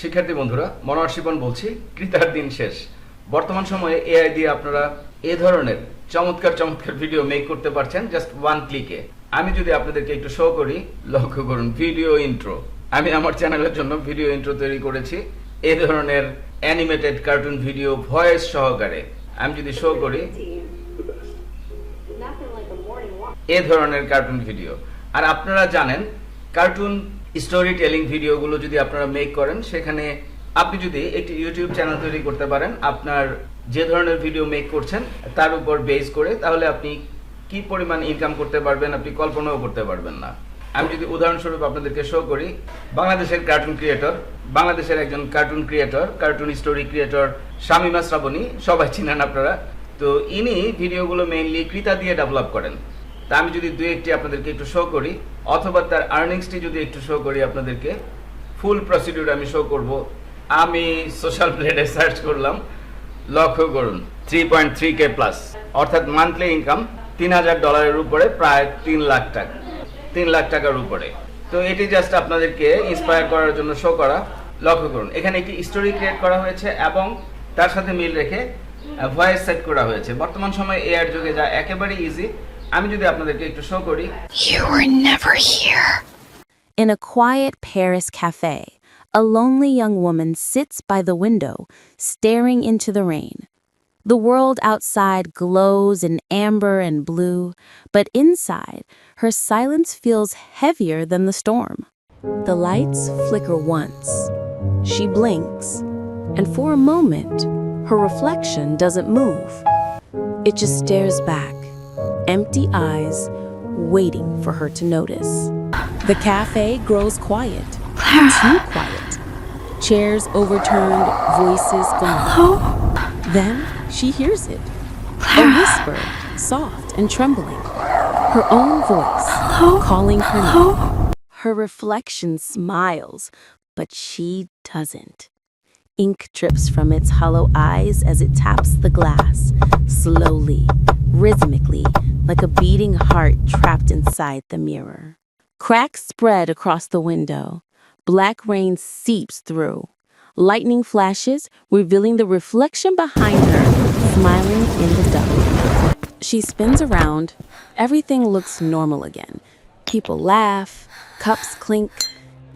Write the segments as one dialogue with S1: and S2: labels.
S1: শিক্ষার্থী বন্ধুরা মনোয়ার বলছি কৃতার দিন শেষ। বর্তমান সময়ে এআই দিয়ে আপনারা এ ধরনের চমৎকার চমৎকার ভিডিও মেক করতে পারছেন জাস্ট ওয়ান ক্লিকে আমি যদি আপনাদেরকে একটু শো করি লক্ষ্য করুন ভিডিও ইন্ট্রো আমি আমার চ্যানেলের জন্য ভিডিও ইন্ট্রো তৈরি করেছি। এ ধরনের অ্যানিমেটেড কার্টুন ভিডিও ভয়েস সহকারে। আমি যদি শো করি. এ ধরনের কার্টুন ভিডিও আর আপনারা জানেন কার্টুন স্টোরি টেলিং ভিডিওগুলো যদি আপনারা মেক করেন, সেখানে আপনি যদি একটি ইউটিউব চ্যানেল তৈরি করতে পারেন, আপনার যে ধরনের ভিডিও মেক করছেন, তার উপর বেস করে, তাহলে আপনি কি পরিমাণ ইনকাম করতে পারবেন, আপনি কল্পনাও করতে পারবেন না। আমি যদি উদাহরণস্বরূপ আপনাদেরকে শো করি, বাংলাদেশের কার্টুন ক্রিয়েটর বাংলাদেশের একজন cartoon creator cartoon story creator Shamima Srabani, সবাই চিনেন আপনারা। তো ইনি ভিডিওগুলো মেইনলি ক্রিতা দিয়ে ডেভেলপ করেন। তা আমি যদি দুই একটি আপনাদেরকে একটু শো করি, অথবা তার আর্নিংসটি যদি একটু শো করি আপনাদেরকে ফুল প্রসিডিউর আমি শো করব। আমি সোশ্যাল প্লেটে সার্চ করলাম, লক্ষ্য করুন three point three K plus অর্থাৎ মান্থলি ইনকাম তিন হাজার ডলারের উপরে প্রায় তিন লাখ টাকা, তিন লাখ টাকার উপরে। তো এটি জাস্ট আপনাদেরকে ইন্সপায়ার করার জন্য শো করা। লক্ষ্য করুন, এখানে একটি স্টোরি ক্রিয়েট করা হয়েছে এবং তার সাথে মিল রেখে ভয়েস সেট করা হয়েছে। বর্তমান সময়ে এআর যুগে যা একেবারে ইজি আমি যদি আপনাদেরকে একটু শো করি
S2: You were never here.
S3: In a quiet Paris cafe, a lonely young woman sits by the window, staring into the rain. The world outside glows in amber and blue, but inside, her silence feels heavier than the storm. The lights flicker once. She blinks, and for a moment, her reflection doesn't move. It just stares back, empty eyes, waiting for her to notice. The cafe grows quiet, too quiet. Chairs overturned, voices gone. Then she hears it. A whisper, soft and trembling. Her own voice, calling her name. Her reflection smiles, but she doesn't. Ink drips from its hollow eyes as it taps the glass, slowly, rhythmically, like a beating heart trapped inside the mirror. Cracks spread across the window. Black rain seeps through. Lightning flashes, revealing the reflection behind her, smiling in the dark. She spins around. Everything looks normal again. People laugh, cups clink.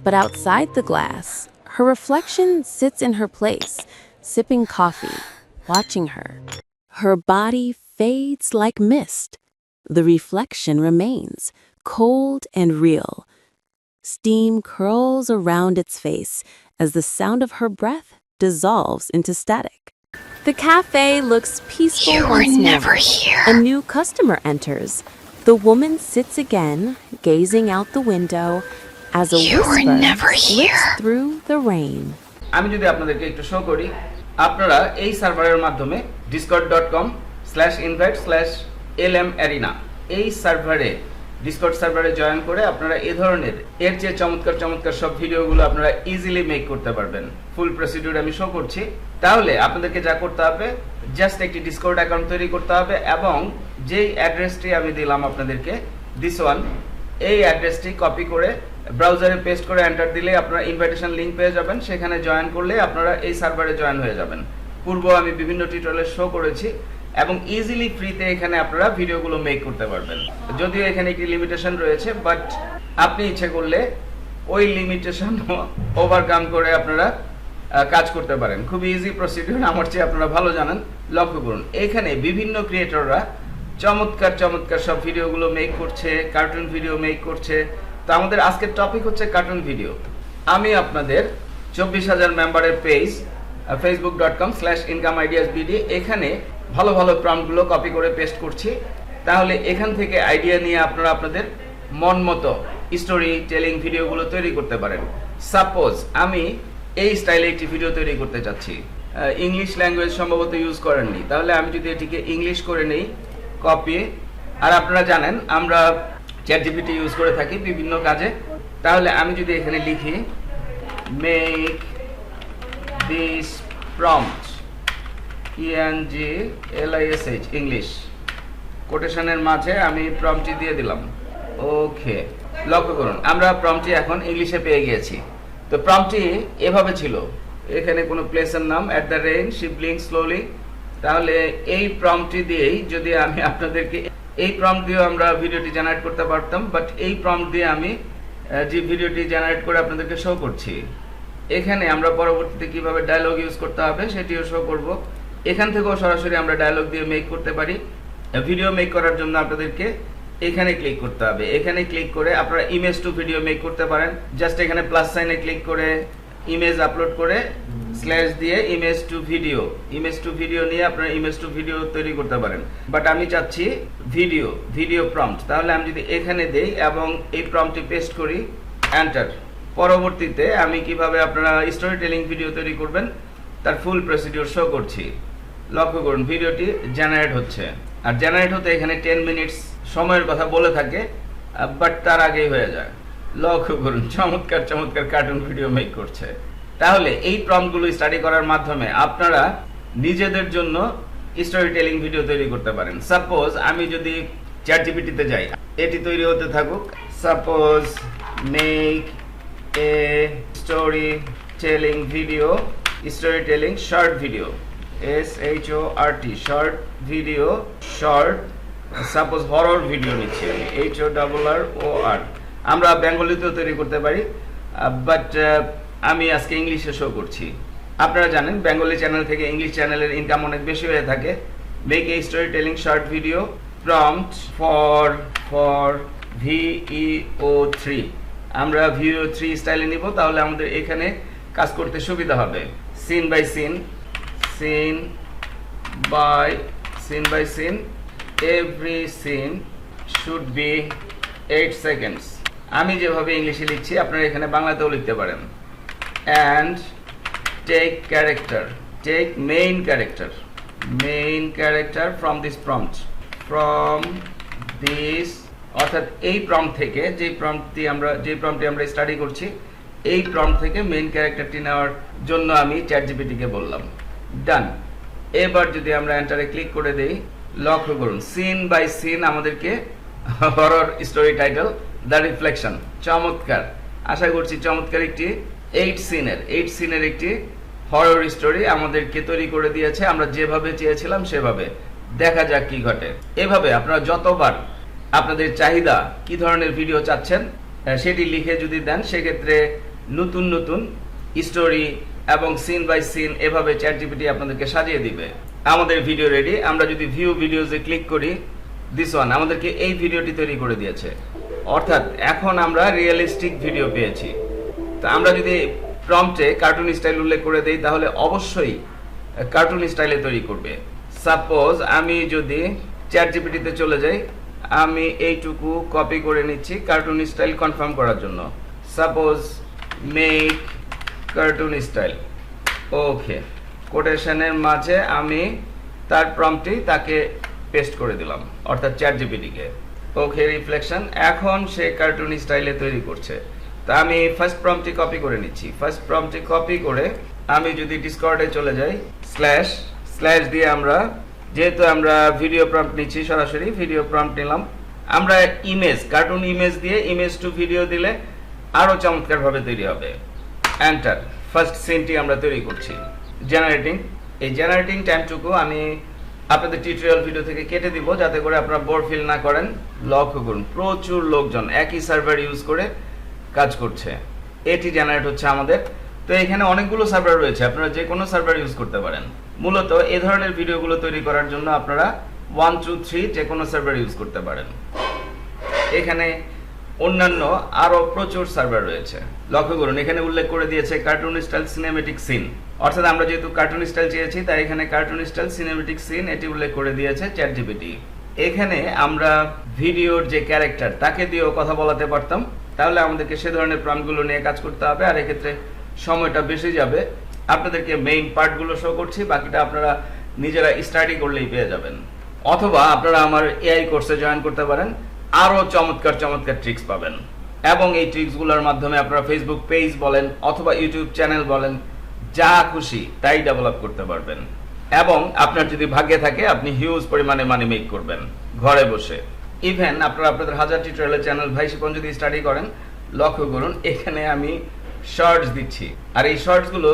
S3: But outside the glass, her reflection sits in her place, sipping coffee, watching her. Her body fades like mist. The reflection remains, cold and real. Steam curls around its face as the sound of her breath dissolves into static. The cafe looks peaceful
S2: You were
S3: more.
S2: never here.
S3: A new customer enters. The woman sits again, gazing out the window as a
S2: You were
S3: whisper
S2: never here.
S3: through the rain.
S1: আমি যদি আপনাদেরকে একটু show করি আপনারা এই সার্ভারের মাধ্যমে Discord dot com slash invite slash L M arena এই সার্ভারে ডিসকর্ড সার্ভারে জয়েন করে আপনারা এ ধরনের এর চেয়ে চমৎকার চমৎকার সব ভিডিওগুলো আপনারা ইজিলি মেক করতে পারবেন ফুল প্রসিডিউর আমি শো করছি তাহলে আপনাদেরকে যা করতে হবে জাস্ট একটি ডিসকর্ড অ্যাকাউন্ট তৈরি করতে হবে এবং যেই অ্যাড্রেসটি আমি দিলাম আপনাদেরকে দিস ওয়ান এই অ্যাড্রেসটি কপি করে ব্রাউজারে পেস্ট করে এন্টার দিলে আপনারা ইনভাইটেশন লিংক পেয়ে যাবেন। সেখানে জয়েন করলে আপনারা এই সার্ভারে জয়েন হয়ে যাবেন। পূর্ব আমি বিভিন্ন টিউটোরিয়ালে শো করেছি এবং ইজিলি ফ্রিতে এখানে আপনারা ভিডিওগুলো মেক করতে পারবেন। যদিও এখানে একটি লিমিটেশন রয়েছে বাট আপনি ইচ্ছে করলে ওই লিমিটেশন ওভারকাম করে আপনারা কাজ করতে পারেন। খুব ইজি প্রসিডিউর আমার চেয়ে আপনারা ভালো জানেন। লক্ষ্য করুন, এখানে বিভিন্ন ক্রিয়েটররা চমৎকার চমৎকার সব ভিডিওগুলো মেক করছে কার্টুন ভিডিও মেক করছে। তো আমাদের আজকের টপিক হচ্ছে কার্টুন ভিডিও আমি আপনাদের চব্বিশ হাজার মেম্বারের page Facebook dot com slash income ideas BD এখানে ভালো ভালো প্রম্পটগুলো কপি করে পেস্ট করছি। তাহলে এখান থেকে আইডিয়া নিয়ে আপনারা আপনাদের মন মতো স্টোরি টেলিং ভিডিওগুলো তৈরি করতে পারেন। সাপোজ আমি এই স্টাইলে একটি ভিডিও তৈরি করতে চাচ্ছি। ইংলিশ ল্যাঙ্গুয়েজ সম্ভবত ইউজ করেননি। তাহলে আমি যদি এটিকে ইংলিশ করে নেই কপি আর আপনারা জানেন, আমরা চ্যাট জিপিটি ইউজ করে থাকি বিভিন্ন কাজে। তাহলে আমি যদি এখানে লিখি make this prompt E N G L I S H English কোটেশনের মাঝে আমি প্রম্পটি দিয়ে দিলাম। ওকে লক্ষ্য করুন, আমরা প্রম্পটি এখন ইংলিশে পেয়ে গিয়েছি। তো প্রম্পটি এভাবে ছিল। এখানে কোনো প্লেসের নাম at the rain Shivling slowly তাহলে এই প্রম্পটি দিয়েই যদি আমি আপনাদেরকে এই প্রম্পট দিয়েও আমরা ভিডিওটি জেনারেট করতে পারতাম বাট এই প্রম্পট দিয়ে আমি যে ভিডিওটি জেনারেট করে আপনাদেরকে শো করছি, এখানে আমরা পরবর্তীতে কীভাবে ডায়লগ ইউজ করতে হবে সেটিও শো করব। এখান থেকেও সরাসরি আমরা ডায়লগ দিয়ে মেক করতে পারি। ভিডিও মেক করার জন্য আপনাদেরকে এখানে ক্লিক করতে হবে। এখানে ক্লিক করে আপনারা ইমেজ টু ভিডিও মেক করতে পারেন। জাস্ট এখানে প্লাস সাইনে ক্লিক করে ইমেজ আপলোড করে স্ল্যাশ দিয়ে image to video image to video নিয়ে আপনারা ইমেজ টু ভিডিও তৈরি করতে পারেন। বাট আমি চাচ্ছি ভিডিও ভিডিও প্রম্পট তাহলে আমি যদি এখানে দেই এবং এই প্রম্পটটি পেস্ট করি এন্টার পরবর্তীতে আমি কীভাবে আপনারা স্টোরি টেলিং ভিডিও তৈরি করবেন, তার ফুল প্রসিডিওর শো করছি। লক্ষ্য করুন ভিডিওটি জেনারেট হচ্ছে। আর জেনারেট হতে এখানে টেন মিনিটস সময়ের কথা বলে থাকে বাট তার আগেই হয়ে যায়। লক্ষ্য করুন, চমৎকার চমৎকার কার্টুন ভিডিও মেক করছে। তাহলে এই প্রম্পটগুলো স্টাডি করার মাধ্যমে আপনারা নিজেদের জন্য স্টোরি টেলিং ভিডিও তৈরি করতে পারেন। সাপোজ আমি যদি চ্যাট জিপিটিতে যাই, এটি তৈরি হতে থাকুক। Suppose make a storytelling video storytelling short video S H O R T short video short suppose horror video নিচ্ছি আমি এইচ ও ডাবল আর ও আর আমরা বেঙ্গলিতেও তৈরি করতে পারি বাট আমি আজকে ইংলিশে শো করছি। আপনারা জানেন, বেঙ্গলি চ্যানেল থেকে ইংলিশ চ্যানেলের ইনকাম অনেক বেশি হয়ে থাকে। Make a storytelling short video prompt for for Veo three আমরা ভিও থ্রি স্টাইলে নিব, তাহলে আমাদের এখানে কাজ করতে সুবিধা হবে। Scene by scene scene by scene by scene every scene should be eight seconds আমি যেভাবে ইংলিশে লিখছি, আপনারা এখানে বাংলাতেও লিখতে পারেন। And take character take main character main character from this prompt from this অর্থাৎ এই প্রম্পট থেকে যে প্রম্পটটি আমরা, যে প্রম্পটটি আমরা স্টাডি করছি, এই প্রম্পট থেকে মেইন ক্যারেক্টারটি নেওয়ার জন্য আমি চ্যাট জিপিটিকে বললাম। ডান এবার যদি আমরা এন্টারে ক্লিক করে দেই, লক্ষ্য করুন সিন বাই সিন আমাদেরকে horror story title the reflection চমৎকার। আশা করছি চমৎকার একটি এইট সিনের এইট সিনের একটি হরর স্টোরি আমাদেরকে তৈরি করে দিয়েছে। আমরা যেভাবে চেয়েছিলাম সেভাবে। দেখা যাক কি ঘটে। এভাবে আপনারা যতবার আপনাদের চাহিদা কি ধরনের ভিডিও চাচ্ছেন সেটি লিখে যদি দেন, সেক্ষেত্রে নতুন নতুন স্টোরি এবং সিন বাই সিন এভাবে চ্যাট জিপিটি আপনাদেরকে সাজিয়ে দিবে। আমাদের ভিডিও রেডি আমরা যদি ভিউ ভিডিওসে ক্লিক করি দিস ওয়ান আমাদেরকে এই ভিডিওটি তৈরি করে দিয়েছে। অর্থাৎ এখন আমরা রিয়েলিস্টিক ভিডিও পেয়েছি। তো আমরা যদি প্রম্পটে কার্টুন স্টাইল উল্লেখ করে দেই, তাহলে অবশ্যই কার্টুন স্টাইলে তৈরি করবে। সাপোজ আমি যদি চ্যাট জিপিটিতে চলে যাই, আমি এইটুকু কপি করে নিচ্ছি কার্টুন স্টাইল কনফার্ম করার জন্য। Suppose make cartoon style okay কোটেশনের মাঝে আমি তার প্রম্পটি তাকে পেস্ট করে দিলাম, অর্থাৎ চ্যাট জিপিটিকে ওকে রিফ্লেকশন এখন সে কার্টুন স্টাইলে তৈরি করছে। তা আমি ফার্স্ট প্রম্পটি কপি করে নিচ্ছি। ফার্স্ট প্রম্পটি কপি করে আমি যদি ডিসকর্ডে চলে যাই স্ল্যাশ স্ল্যাশ দিয়ে আমরা, যেহেতু আমরা ভিডিও প্রম্পট নিচ্ছি সরাসরি ভিডিও প্রম্পট নিলাম। আমরা ইমেজ কার্টুন ইমেজ দিয়ে ইমেজ টু ভিডিও দিলে আরও চমৎকারভাবে তৈরি হবে। এন্টার ফার্স্ট সিনটি আমরা তৈরি করছি। জেনারেটিং এই জেনারেটিং টাইমটুকু আমি আপনাদের টিউটোরিয়াল ভিডিও থেকে কেটে দিব, যাতে করে আপনারা বোর ফিল না করেন লক্ষ্য করুন। প্রচুর লোকজন, একই সার্ভার ইউজ করে কাজ করছে। এটি জেনারেট হচ্ছে আমাদের। তো এখানে অনেকগুলো সার্ভার রয়েছে, আপনারা যে কোনো সার্ভার ইউজ করতে পারেন। মূলত এ ধরনের ভিডিওগুলো তৈরি করার জন্য আপনারা ওয়ান টু থ্রি যে কোনো সার্ভার ইউজ করতে পারেন। এখানে অন্যান্য আরও প্রচুর সার্ভার রয়েছে। লক্ষ্য করুন, এখানে উল্লেখ করে দিয়েছে কার্টুন স্টাইল সিনেমেটিক সিন অর্থাৎ আমরা যেহেতু কার্টুন স্টাইল চেয়েছি, তাই এখানে কার্টুন স্টাইল সিনেমেটিক সিন এটি উল্লেখ করে দিয়েছে চ্যাট জিপিটি এখানে আমরা ভিডিওর যে ক্যারেক্টার তাকে দিয়েও কথা বলাতে পারতাম। তাহলে আমাদেরকে সে ধরনের প্রম্পটগুলো নিয়ে কাজ করতে হবে, আর এক্ষেত্রে সময়টা বেশি যাবে। আপনাদেরকে মেইন পার্টগুলো শো করছি, বাকিটা আপনারা নিজেরা স্টাডি করলেই পেয়ে যাবেন। অথবা আপনারা আমার এআই কোর্সে জয়েন করতে পারেন, আরও চমৎকার চমৎকার ট্রিক্স পাবেন। এবং এই ট্রিক্সগুলোর মাধ্যমে আপনারা ফেসবুক পেজ বলেন, অথবা ইউটিউব চ্যানেল বলেন, যা খুশি তাই ডেভেলপ করতে পারবেন। এবং আপনার যদি ভাগ্যে থাকে, আপনি হিউজ পরিমাণে মানি মেক করবেন, ঘরে বসে। ইভেন আপনারা আপনাদের হাজার টিউটোরিয়ালের চ্যানেল ভাই শিপন যদি স্টাডি করেন, লক্ষ্য করুন, এখানে আমি শর্টস দিচ্ছি। আর এই শর্টসগুলো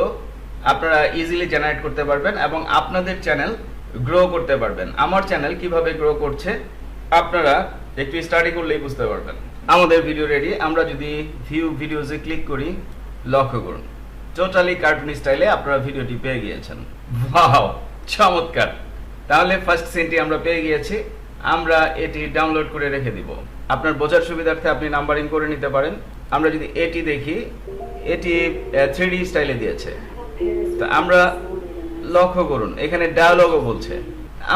S1: আপনারা ইজিলি জেনারেট করতে পারবেন এবং আপনাদের চ্যানেল গ্রো করতে পারবেন। আমার চ্যানেল কীভাবে গ্রো করছে, আপনারা একটু স্টাডি করলেই বুঝতে পারবেন। আমাদের ভিডিও রেডি আমরা যদি ভিউ ভিডিওসে ক্লিক করি, লক্ষ্য করুন। টোটালি কার্টুন স্টাইলে আপনারা ভিডিওটি পেয়ে গিয়েছেন। ওয়াও চমৎকার! তাহলে ফার্স্ট সিনটি আমরা পেয়ে গিয়েছি। আমরা এটি ডাউনলোড করে রেখে দিব। আপনার বোঝার সুবিধার্থে আপনি নাম্বারিং করে নিতে পারেন। আমরা যদি এটি দেখি, এটি থ্রি স্টাইলে দিয়েছে। তা আমরা লক্ষ্য করুন, এখানে ডায়ালগও বলছে।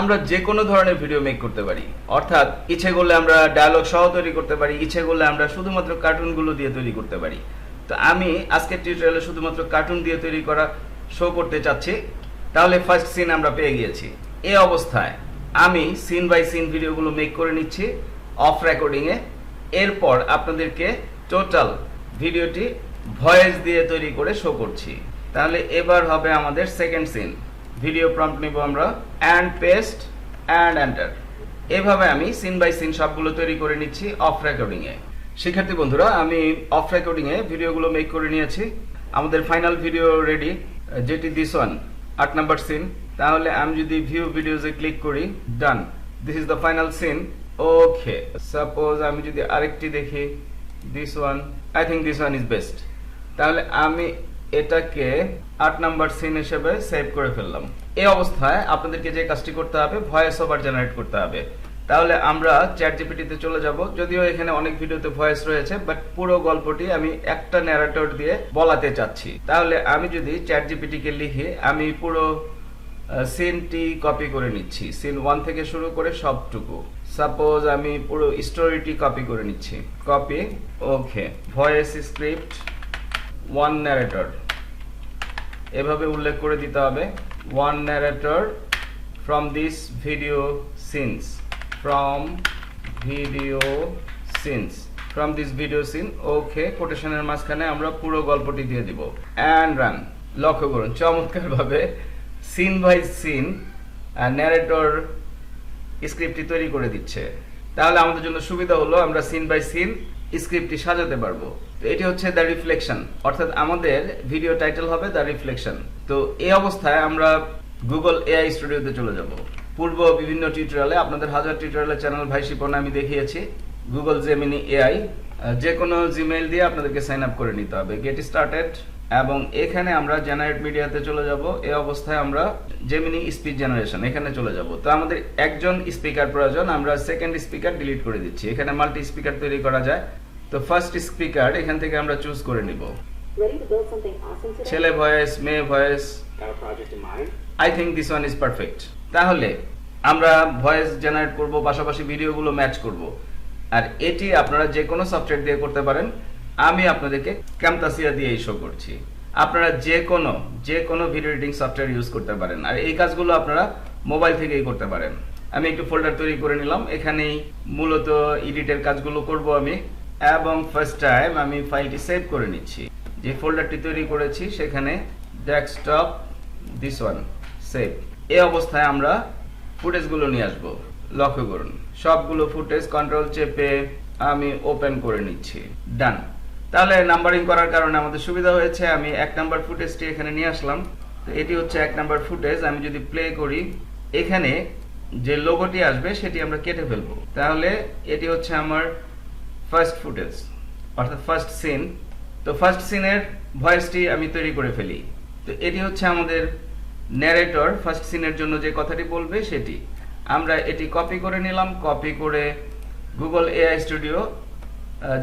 S1: আমরা যে কোনো ধরনের ভিডিও মেক করতে পারি। অর্থাৎ, ইচ্ছে করলে আমরা ডায়ালগ সহ তৈরি করতে পারি, ইচ্ছে করলে আমরা শুধুমাত্র কার্টুনগুলো দিয়ে তৈরি করতে পারি। তো আমি আজকের টিউটোরিয়ালে শুধুমাত্র কার্টুন দিয়ে তৈরি করা শো করতে চাচ্ছি। তাহলে ফার্স্ট সিন আমরা পেয়ে গিয়েছি। এই অবস্থায় আমি সিন বাই সিন ভিডিওগুলো মেক করে নিচ্ছি অফ রেকর্ডিংয়ে এরপর আপনাদেরকে টোটাল ভিডিওটি ভয়েস দিয়ে তৈরি করে শো করছি। তাহলে এবার হবে আমাদের সেকেন্ড সিন ভিডিও প্রম্পট নিব আমরা। অ্যান্ড পেস্ট অ্যান্ড এন্টার এভাবে আমি সিন বাই সিন সবগুলো তৈরি করে নিচ্ছি অফ রেকর্ডিংয়ে শিক্ষার্থী বন্ধুরা, আমি অফ রেকর্ডিংয়ে ভিডিওগুলো মেক করে নিয়েছি। আমাদের ফাইনাল ভিডিও রেডি যেটি দিস ওয়ান আট নাম্বার সিন তাহলে আমি যদি ভিউ ভিডিওসে ক্লিক করি done this is the final scene okay suppose আমি যদি আরেকটি দেখি this one I think this one is best তাহলে আমি এটাকে আট নাম্বার সিন হিসেবে সেভ করে ফেললাম। এই অবস্থায় আপনাদেরকে যে কাজটি করতে হবে ভয়েস ওভার জেনারেট করতে হবে। তাহলে আমরা চ্যাট জিপিটিতে চলে যাব। যদিও এখানে অনেক ভিডিওতে ভয়েস রয়েছে বাট পুরো গল্পটি আমি একটা ন্যারেটর দিয়ে বলাতে চাচ্ছি। তাহলে আমি যদি চ্যাট জিপিটিকে লিখি, আমি পুরো সিনটি কপি করে নিচ্ছি। সিন ওয়ান থেকে শুরু করে সবটুকু। সাপোজ আমি পুরো স্টোরিটি কপি করে নিচ্ছি। Copy okay voice script one narrator এভাবে উল্লেখ করে দিতে হবে। One narrator from this video scenes from video scenes from this video scene okay কোটেশনের মাঝখানে আমরা পুরো গল্পটি দিয়ে দিব। অ্যান্ড রান লক্ষ্য করুন, চমৎকারভাবে সিন বাই সিন ন্যারেটর স্ক্রিপ্টটি তৈরি করে দিচ্ছে। তাহলে আমাদের জন্য সুবিধা হলো আমরা সিন বাই সিন স্ক্রিপ্টটি সাজাতে পারব। তো এটি হচ্ছে দ্য রিফ্লেকশন অর্থাৎ আমাদের ভিডিও টাইটেল হবে দ্য রিফ্লেকশন তো এই অবস্থায় আমরা গুগল এআই স্টুডিওতে চলে যাব। পূর্ব বিভিন্ন টিউটোরিয়ালে আপনাদের হাজার টিউটোরিয়ালের চ্যানেল ভাই শিপন আমি দেখিয়েছি। গুগল জেমিনি এআই যে কোনো জিমেইল দিয়ে আপনাদেরকে সাইন আপ করে নিতে হবে। গেট স্টার্টেড এবং এখানে আমরা জেনারেট মিডিয়াতে চলে যাব। এই অবস্থায় আমরা জেমিনি স্পিচ জেনারেশন এখানে চলে যাব। তো আমাদের একজন স্পিকার প্রয়োজন আমরা সেকেন্ড স্পিকার ডিলিট করে দিচ্ছি। এখানে মাল্টি স্পিকার তৈরি করা যায়। তো ফার্স্ট স্পিকার এখান থেকে আমরা চুজ করে নিব? ছেলে ভয়েস মেয়ে
S4: voice?
S1: I think this one is perfect তাহলে আমরা ভয়েস জেনারেট করব পাশাপাশি ভিডিওগুলো ম্যাচ করব। আর এটি আপনারা যে কোনো সফটওয়্যার দিয়ে করতে পারেন। আমি আপনাদেরকে ক্যামতাসিয়া দিয়ে এই শো করছি। আপনারা যে কোনো যে কোনো ভিডিও এডিটিং সফটওয়্যার ইউজ করতে পারেন। আর এই কাজগুলো আপনারা মোবাইল থেকেই করতে পারেন। আমি একটু ফোল্ডার তৈরি করে নিলাম। এখানেই মূলত এডিটের কাজগুলো করব আমি। এবং ফার্স্ট টাইম আমি ফাইলটি সেভ করে নিচ্ছি। যে ফোল্ডারটি তৈরি করেছি, সেখানে ডেস্কটপ দিস ওয়ান সেভ এই অবস্থায় আমরা ফুটেজগুলো নিয়ে আসব। লক্ষ্য করুন, সবগুলো ফুটেজ কন্ট্রোল চেপে আমি ওপেন করে নিচ্ছি। ডান তাহলে নাম্বারিং করার কারণে আমাদের সুবিধা হয়েছে, আমি এক নাম্বার ফুটেজটি এখানে নিয়ে আসলাম। তো এটি হচ্ছে এক নাম্বার ফুটেজ আমি যদি প্লে করি, এখানে যে লোগোটি আসবে, সেটি আমরা কেটে ফেলব। তাহলে এটি হচ্ছে আমার ফার্স্ট ফুটেজ অর্থাৎ ফার্স্ট সিন তো ফার্স্ট সিনের ভয়েসটি আমি তৈরি করে ফেলি। তো এটি হচ্ছে আমাদের ন্যারেটর ফার্স্ট সিনের জন্য যে কথাটি বলবে, সেটি। আমরা এটি কপি করে নিলাম। কপি করে গুগল এআই স্টুডিও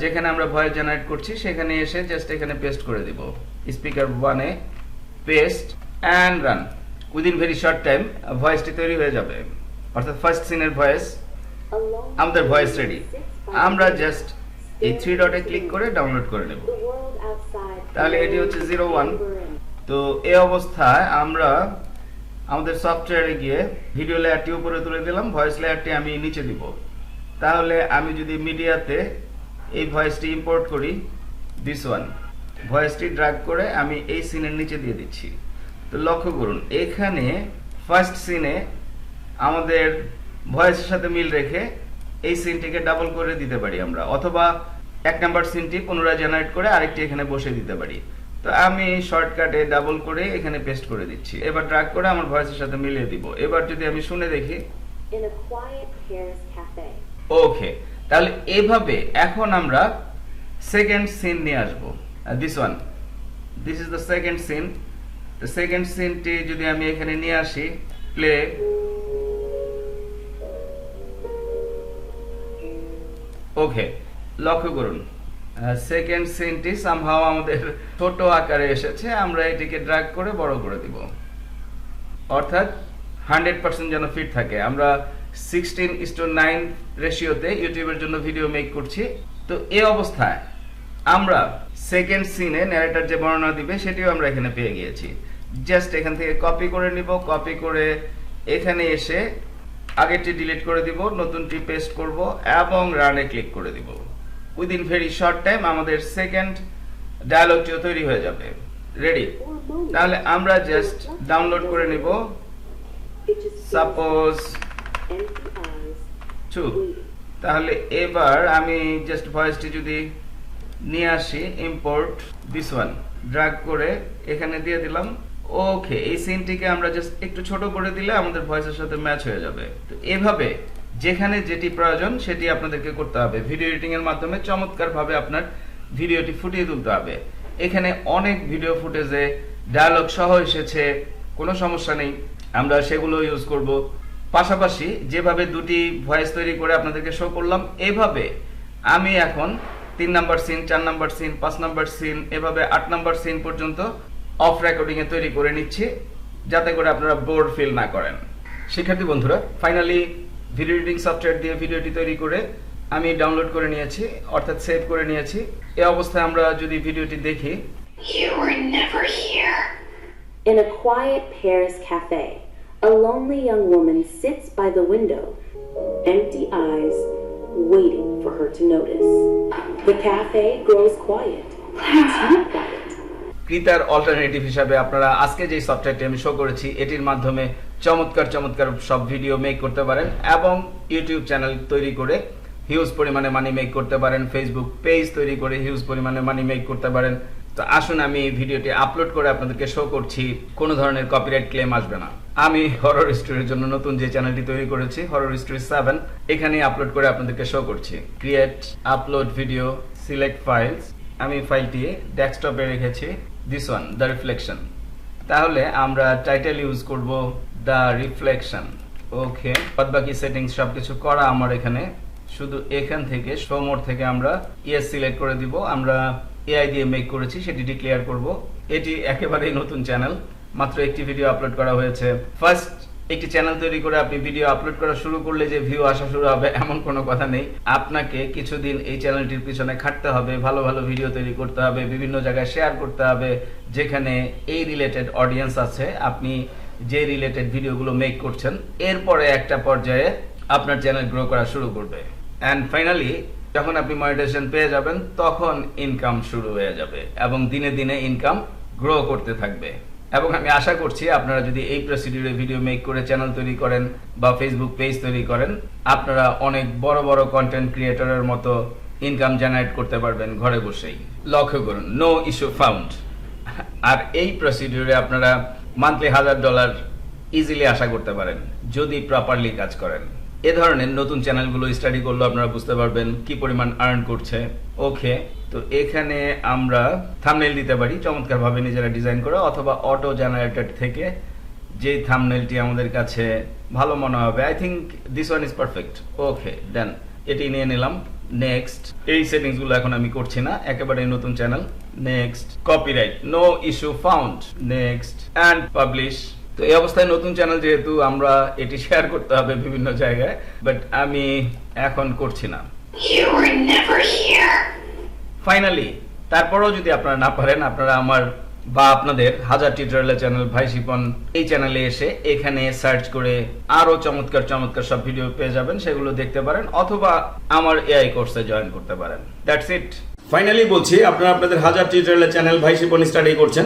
S1: যেখানে আমরা ভয়েস জেনারেট করছি, সেখানে এসে জাস্ট এখানে পেস্ট করে দিব। স্পিকার ওয়ানে paste and run within very short time ভয়েসটি তৈরি হয়ে যাবে। অর্থাৎ ফার্স্ট সিনের ভয়েস আমাদের ভয়েস রেডি আমরা জাস্ট এই থ্রি ডটে ক্লিক করে ডাউনলোড করে নেব। তাহলে এটি হচ্ছে জিরো ওয়ান তো এই অবস্থায় আমরা আমাদের সফটওয়্যারে গিয়ে ভিডিও লেয়ারটি উপরে তুলে দিলাম। ভয়েস লেয়ারটি আমি নিচে দিব। তাহলে আমি যদি মিডিয়াতে এই ভয়েসটি ইম্পোর্ট করি দিস ওয়ান ভয়েসটি ড্রাগ করে আমি এই সিনের নিচে দিয়ে দিচ্ছি। তো লক্ষ্য করুন এখানে ফার্স্ট সিনে আমাদের ভয়েসের সাথে মিল রেখে এই সিনটিকে ডাবল করে দিতে পারি আমরা অথবা এক নাম্বার সিনটি পুনরায় জেনারেট করে আরেকটি এখানে বসে দিতে পারি। তো আমি শর্টকাটে ডাবল করে এখানে পেস্ট করে দিচ্ছি। এবার ড্রাগ করে আমার ভয়েসের সাথে মিলিয়ে দিব। এবার যদি আমি শুনে দেখি. ওকে তাহলে এভাবে এখন আমরা সেকেন্ড সিন নিয়ে আসব। This one this is the second scene second সিনটি যদি আমি এখানে নিয়ে আসি প্লে ওকে লক্ষ্য করুন। সেকেন্ড সিনটি সামহাও আমাদের ছোট আকারে এসেছে, আমরা এটিকে ড্রাগ করে বড় করে দিব। অর্থাৎ হান্ড্রেড পার্সেন্ট যেন ফিট থাকে। আমরা সিক্সটিন ইস্টো নাইন রেশিওতে ইউটিউবের জন্য ভিডিও মেক করছি। তো এই অবস্থায় আমরা সেকেন্ড সিনে ন্যারেটার যে বর্ণনা দিবে, সেটিও আমরা এখানে পেয়ে গিয়েছি। জাস্ট এখান থেকে কপি করে নিব কপি করে এখানে এসে আগেরটি ডিলিট করে দিব, নতুনটি পেস্ট করব এবং রানে ক্লিক করে দিব। উইদিন ভেরি শর্ট টাইম আমাদের সেকেন্ড ডায়ালগটিও তৈরি হয়ে যাবে। রেডি তাহলে আমরা জাস্ট ডাউনলোড করে নিব। Suppose
S5: two.
S1: তাহলে এবার আমি জাস্ট ভয়েসটি যদি নিয়ে আসি ইম্পোর্ট দিস ওয়ান ড্রাগ করে এখানে দিয়ে দিলাম ওকে এই সিনটিকে আমরা জাস্ট একটু ছোট করে দিলে আমাদের ভয়েসের সাথে ম্যাচ হয়ে যাবে। তো এভাবে যেখানে যেটি প্রয়োজন সেটি আপনাদেরকে করতে হবে। ভিডিও এডিটিং এর মাধ্যমে চমৎকার ভাবে আপনার ভিডিওটি ফুটিয়ে তুলতে হবে। এখানে অনেক ভিডিও ফুটেজে ডায়ালগ সহ এসেছে, কোনো সমস্যা নেই, আমরা সেগুলো ইউজ করব। পাশাপাশি যেভাবে দুটি ভয়েস তৈরি করে আপনাদেরকে শো করলাম এভাবে আমি এখন তিন নাম্বার সিন চার নাম্বার সিন পাঁচ নাম্বার সিন এভাবে আট নাম্বার সিন পর্যন্ত অফ রেকর্ডিং এ তৈরি করে নিচ্ছি যাতে করে আপনারা বোর ফিল না করেন। শিক্ষার্থী বন্ধুরা ফাইনালি ভিডিও এডিটিং সফটওয়্যার দিয়ে ভিডিওটি তৈরি করে আমি ডাউনলোড করে নিয়েছি অর্থাৎ সেভ করে নিয়েছি। এ অবস্থায় আমরা যদি ভিডিওটি দেখি।
S2: You were never here.
S5: In a quiet Paris cafe, a lonely young woman sits by the window, empty eyes, waiting for her to notice. The cafe grows quiet.
S1: ক্রিতার অল্টারনেটিভ হিসাবে আপনারা আজকে যে সফটওয়্যারটি আমি শো করেছি এটির মাধ্যমে চমৎকার চমৎকার সব ভিডিও মেক করতে পারেন এবং ইউটিউব চ্যানেল তৈরি করে হিউজ পরিমাণে মানি মেক করতে পারেন ফেসবুক পেজ তৈরি করে হিউজ পরিমাণে মানি মেক করতে পারেন তো আসুন আমি ভিডিওটি আপলোড করে আপনাদেরকে শো করছি। কোনো ধরনের কপিরাইট ক্লেম আসবে না। আমি হরর স্টোরির জন্য নতুন যে চ্যানেলটি তৈরি করেছি হরর স্টোরি সেভেন এখানে আপলোড করে আপনাদেরকে শো করছি। Create upload video select files আমি ফাইলটি ডেস্কটপে রেখেছি। দিস ওয়ান দ্য রিফ্লেকশন তাহলে আমরা টাইটেল ইউজ করব দ্য রিফ্লেকশন ওকে বাদ বাকি সেটিংস সবকিছু করা আমার এখানে। শুধু এখান থেকে শো মোড থেকে আমরা ইয়েস সিলেক্ট করে দিব। আমরা এআই দিয়ে মেক করেছি, সেটি ডিক্লেয়ার করব। এটি একেবারেই নতুন চ্যানেল মাত্র একটি ভিডিও আপলোড করা হয়েছে। ফার্স্ট একটি চ্যানেল তৈরি করে আপনি ভিডিও আপলোড করা শুরু করলে যে ভিউ আসা শুরু হবে, এমন কোনো কথা নেই। আপনাকে কিছুদিন এই চ্যানেলটির পিছনে খাটতে হবে, ভালো ভালো ভিডিও তৈরি করতে হবে, বিভিন্ন জায়গায় শেয়ার করতে হবে, যেখানে এই রিলেটেড অডিয়েন্স আছে, আপনি যে রিলেটেড ভিডিওগুলো মেক করছেন, এরপরে একটা পর্যায়ে আপনার চ্যানেল গ্রো করা শুরু করবে। অ্যান্ড ফাইনালি যখন আপনি মনিটাইজেশন পেয়ে যাবেন, তখন ইনকাম শুরু হয়ে যাবে এবং দিনে দিনে ইনকাম গ্রো করতে থাকবে। এবং আমি আশা করছি আপনারা যদি এই প্রসিডিউরে ভিডিও মেক করে চ্যানেল তৈরি করেন বা ফেসবুক পেজ তৈরি করেন, আপনারা অনেক বড় বড় কন্টেন্ট ক্রিয়েটরের মতো ইনকাম জেনারেট করতে পারবেন ঘরে বসেই। লক্ষ্য করুন নো ইস্যু ফাউন্ড আর এই প্রসিডিউরে আপনারা মান্থলি হাজার ডলার ইজিলি আশা করতে পারেন, যদি প্রপারলি কাজ করেন। এ ধরনের নতুন চ্যানেলগুলো স্টাডি করলে, আপনারা বুঝতে পারবেন কি পরিমাণ আর্ন করছে। ওকে তো এখানে আমরা থামনেল দিতে পারি চমৎকার ভাবে নিজেরা ডিজাইন করে, অথবা অটো জেনারেটর থেকে যে থামনেলটি আমাদের কাছে ভালো মনে হবে I think this one is perfect okay then এটি নিয়ে নিলাম নেক্সট এই সেটিংসগুলো এখন আমি করছি না, একেবারে নতুন channel next copyright no issue found next and publish তো এই অবস্থায় নতুন চ্যানেল যেহেতু আমরা এটি শেয়ার করতে হবে বিভিন্ন জায়গায় বাট আমি এখন করছি না।
S2: You were never here.
S1: Finally তারপরেও যদি আপনারা না পারেন আপনারা আমার বা আপনাদের হাজার টিউটোরিয়াল চ্যানেল ভাই শিপন এই চ্যানেলে এসে এখানে সার্চ করে আরও চমৎকার চমৎকার সব ভিডিও পেয়ে যাবেন সেগুলো দেখতে পারেন অথবা আমার এআই কোর্সে জয়েন করতে পারেন। দ্যাটস ইট ফাইনালি বলছি আপনারা আপনাদের হাজার টিউটোরিয়াল চ্যানেল ভাই শিপন স্টাডি করছেন।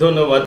S1: ধন্যবাদ।